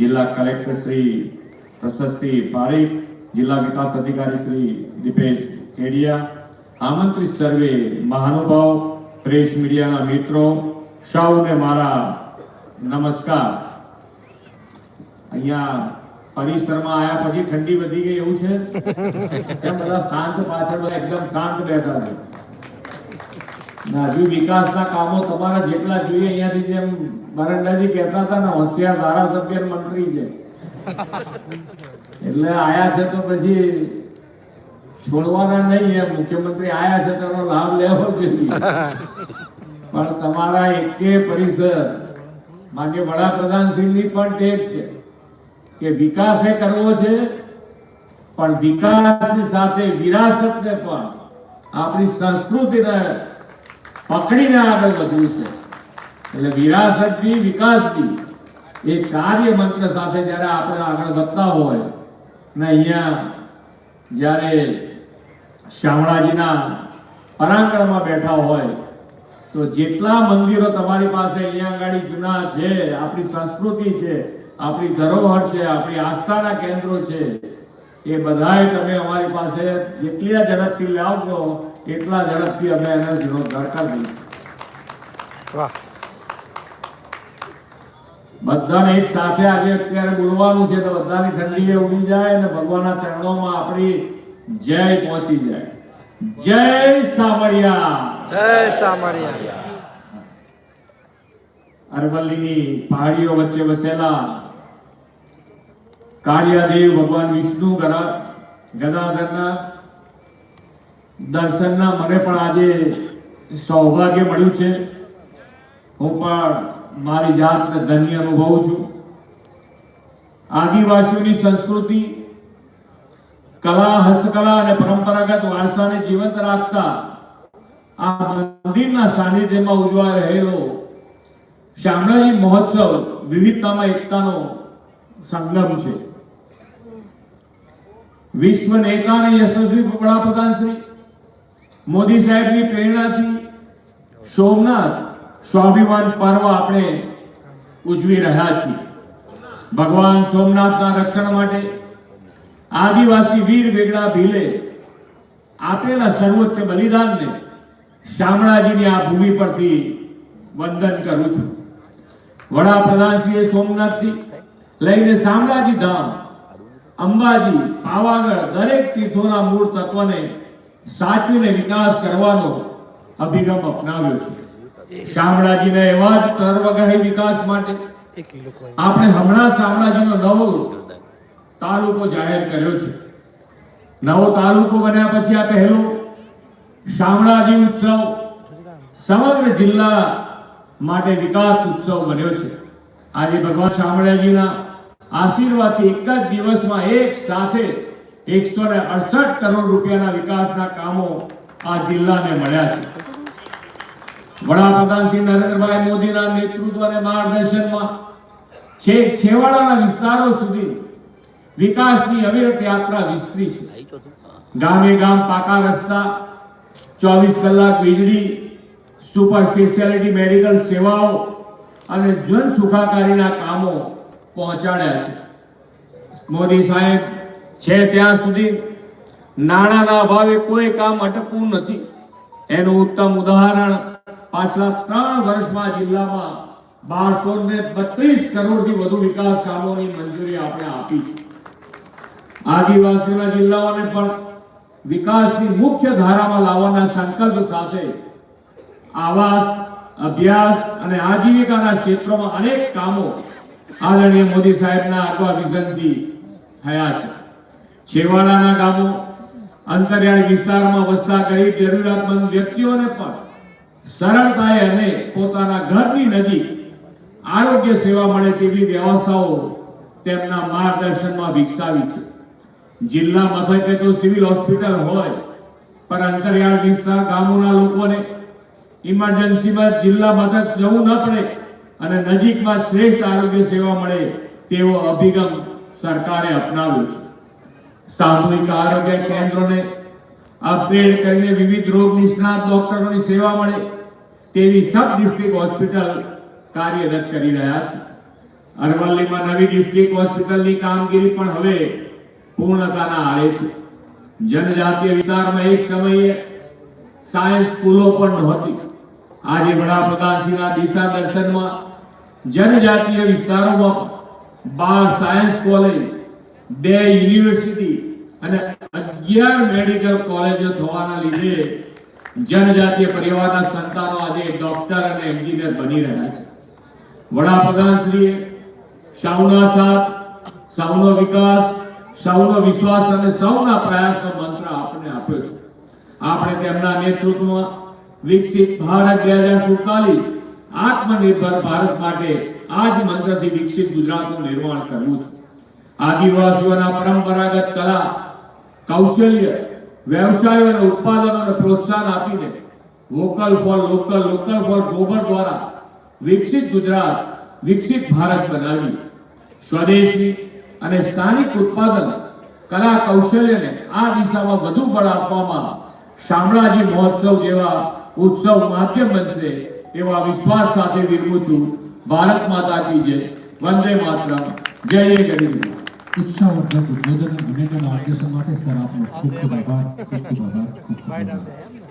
જિલ્લા કલેક્ટર શ્રી પ્રશસ્તિ પારીખ જિલ્લા વિકાસ અધિકારી શ્રી દીપેશ કેડિયા આમંત્રિત સર્વે મહાનુભાવ પ્રેસ મીડિયાના મિત્રો સૌને મારા નમસ્કાર અહીંયા પરિસરમાં આવ્યા પછી ઠંડી વધી ગઈ એવું છે બધા શાંત પાછળ એકદમ શાંત બેઠા છે હજુ વિકાસના કામો તમારા જેટલા જોઈએ, અહીંયાથી જેમ બરંડાજી કહેતા હતા ને, હોશિયાર ધારાસભ્ય મંત્રી છે. એટલે આયા છે તો પછી છોડવાના નહીં એમ, મુખ્યમંત્રી આયા છે તો એનો લાભ લેવો જોઈએ. પણ તમારા એકે પરિસર, માન્ય વડાપ્રધાન શ્રીની પણ ટેક છે કે વિકાસ એ કરવો છે, પણ વિકાસની સાથે વિરાસતને પણ આપણી સંસ્કૃતિને પકડીને આગળ વધવું છે એટલે વિરાસત બી વિકાસ બી એ કાર્ય મંત્ર સાથે જ્યારે આપણે આગળ વધતા હોય, ને અહીંયા જ્યારે શામળાજીના પરાંગણમાં બેઠા હોય, તો જેટલા મંદિરો તમારી પાસે અહીંયા આગળ જૂના છે, આપણી સંસ્કૃતિ છે, આપણી ધરોહર છે, આપણી આસ્થાના કેન્દ્રો છે, એ બધાય તમે અમારી પાસે જેટલી ઝડપથી લાવશો એટલા ઝડપથી અમે એને જીર્ણોદ્ધાર કરી દઈશું બધાને એક સાથે આજે અત્યારે બોલવાનું છે તો બધાની ઠંડી એ ઉડી જાય અને ભગવાનના ચરણોમાં આપણી જય પહોંચી જાય. જય સામરિયા. જય સામરિયા. અરવલ્લીની પહાડીઓ વચ્ચે વસેલા કાળિયાદેવ ભગવાન વિષ્ણુ ગદાધરના દર્શનના મને પણ આજે સૌભાગ્ય મળ્યું છે. હું પણ મારી જાતને ધન્ય અનુભવું છું. આદિવાસીઓની સંસ્કૃતિ, કલા, હસ્તકલા અને પરંપરાગત વારસાને જીવંત રાખતા આ મંદિરના સાનિધ્યમાં ઉજવાઈ રહેલો શામળાજી મહોત્સવ વિવિધતામાં એકતાનો સંગમ છે. વિશ્વ નેતા અને યશસ્વી વડાપ્રધાન શ્રી મોદી સાહેબની પ્રેરણાથી સોમનાથ સ્વાભિમાન પર્વ આપણે ઉજવી રહ્યા છીએ. ભગવાન સોમનાથના રક્ષણ માટે આદિવાસી વીર વેગડા ભીલે આપેલા સર્વોચ્ચ બલિદાનને શામળાજીની આ ભૂમિ પરથી વંદન કરું છું. વડાપ્રધાનશ્રીએ સોમનાથથી લઈને શામળાજી ધામ, અંબાજી, પાવાગઢ દરેક તીર્થોના મૂળ તત્વને સાચવીને વિકાસ કરવાનો અભિગમ અપનાવ્યો છે. શામળાજીના એવા જ સર્વગ્રાહી વિકાસ માટે આપણે હમણાં શામળાજીનો નવો તાલુકો જાહેર કર્યો છે. નવો તાલુકો બન્યા પછી આ પહેલો શામળાજી ઉત્સવ સમગ્ર જિલ્લા માટે વિકાસ ઉત્સવ બન્યો છે. આજે ભગવાન શામળાજીના આશીર્વાદથી એક જ દિવસમાં એક સાથે એકસો ને અડસઠ કરોડ રૂપિયાના વિકાસના કામો આ જિલ્લાને મળ્યા છે. વડાપ્રધાન શ્રી નરેન્દ્રભાઈ મોદીના નેતૃત્વ અને માર્ગદર્શનમાં છેક છેવાડાના વિસ્તારો સુધી વિકાસની અવિરત યાત્રા વિસ્તરી છે. ગામે ગામ પાકા રસ્તા, ચોવીસ કલાક વીજળી, સુપર સ્પેશિયાલિટી મેડિકલ સેવાઓ અને જન સુખાકારીના કામો પહોંચાડ્યા છે. મોદી સાહેબ છે ત્યાં સુધી નાણાંના અભાવે કોઈ કામ અટકવું નથી. એનું ઉત્તમ ઉદાહરણ પાછલા ત્રણ વર્ષમાં જિલ્લામાં બારસો ને બત્રીસ કરોડથી વધુ વિકાસ કામોની મંજૂરી આપણે આપી છે. આદિવાસીઓના જિલ્લાઓને પણ વિકાસની મુખ્ય ધારામાં લાવવાના સંકલ્પ સાથે આવાસ, અભ્યાસ અને આજીવિકાના ક્ષેત્રોમાં અનેક કામો આદરણીય મોદી સાહેબના આગવા વિઝનથી થયા છે. છેવાડાના ગામો, અંતરિયાળ વિસ્તારમાં વસતા ગરીબ જરૂરિયાતમંદ વ્યક્તિઓને પણ સરળતાએ અને પોતાના ઘરની નજીક આરોગ્ય સેવા મળે તેવી વ્યવસ્થાઓ તેમના માર્ગદર્શનમાં વિકસાવી છે. જિલ્લા મથકે તો સિવિલ હોસ્પિટલ હોય, પણ અંતરિયાળ વિસ્તાર ગામોના લોકોને ઇમરજન્સીમાં જિલ્લા મથક જવું ન પડે અને નજીકમાં શ્રેષ્ઠ આરોગ્ય સેવા મળે તેવો અભિગમ સરકારે અપનાવ્યો છે. સામૂહિક આરોગ્ય કેન્દ્રોને અપગ્રેડ કરીને વિવિધ રોગ નિષ્ણાત ડોક્ટરોની સેવા મળે તેવી સબ ડિસ્ટ્રિક્ટ હોસ્પિટલ કાર્યરત કરી રહ્યા છે. અરવલ્લીમાં નવી ડિસ્ટ્રિક્ટ હોસ્પિટલની કામગીરી પણ હવે પૂર્ણતાના આરે છે. જનજાતીય વિસ્તારમાં એક સમયે સાયન્સ સ્કૂલો પણ નહોતી. આજે વડાપ્રધાનશ્રીના દિશા દર્શનમાં જનજાતીય વિસ્તારોમાં બાર સાયન્સ કોલેજ બે યુનિવર્સિટી અને અગિયાર મેડિકલ કોલેજો થવાના લીધે જનજાતીય પરિવારના સંતાનો આજે ડોક્ટર અને એન્જિનિયર બની રહ્યા છે. વડાપ્રધાનશ્રીએ સૌના સાથ સૌનો વિકાસ સૌનો વિશ્વાસ અને સૌના પ્રયાસનો મંત્ર આપણે આપ્યો છે. આપણે તેમના નેતૃત્વમાં વિકસિત ભારત બે હજાર સુડતાલીસ આત્મનિર્ભર ભારત માટે આ જ મંત્રથી વિકસિત ગુજરાતનું નિર્માણ કરવું છે. આદિવાસીઓના પરંપરાગત કલા, કૌશલ્ય, વ્યવસાયો અને ઉત્પાદનોને પ્રોત્સાહન આપીને vocal for local local for global દ્વારા વિકસિત ગુજરાત, વિકસિત ભારત બનાવી સ્વદેશી અને સ્થાનિક ઉત્પાદન, કલા કૌશલ્યને આ દિશામાં વધુ બળ આપવામાં શામળાજી મહોત્સવ જેવા ઉત્સવ માધ્યમ બનશે એવા વિશ્વાસ સાથે વિરવું છું. ભારત માતા કી જય. વંદે માતરમ. જય જય ઉત્સાહવર્ધક ઉદ્બોધન અને માર્ગદર્શન માટે સર આપનો ખૂબ ખૂબ આભાર, ખૂબ ખૂબ આભાર, ખૂબ ખૂબ આભાર.